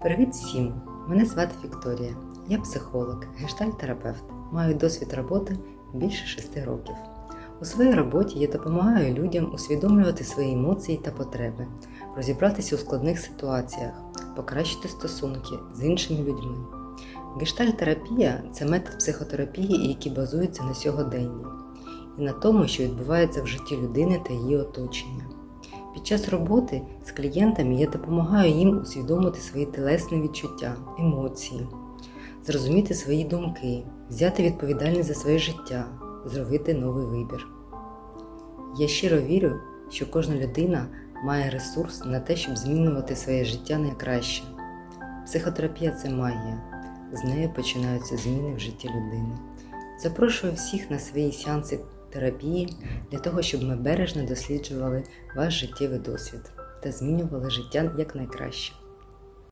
Привіт всім! Мене звати Вікторія. Я психолог, гештальт-терапевт. Маю досвід роботи більше шести років. У своїй роботі я допомагаю людям усвідомлювати свої емоції та потреби, розібратися у складних ситуаціях, покращити стосунки з іншими людьми. Гештальт-терапія це метод психотерапії, який базується на сьогоденні і на тому, що відбувається в житті людини та її оточення. Під час роботи з клієнтами я допомагаю їм усвідомити свої телесні відчуття, емоції, зрозуміти свої думки, взяти відповідальність за своє життя, зробити новий вибір. Я щиро вірю, що кожна людина має ресурс на те, щоб змінювати своє життя на краще. Психотерапія це магія, з нею починаються зміни в житті людини. Запрошую всіх на свої сеанси терапії для того, щоб ми бережно досліджували ваш життєвий досвід та змінювали життя якнайкраще.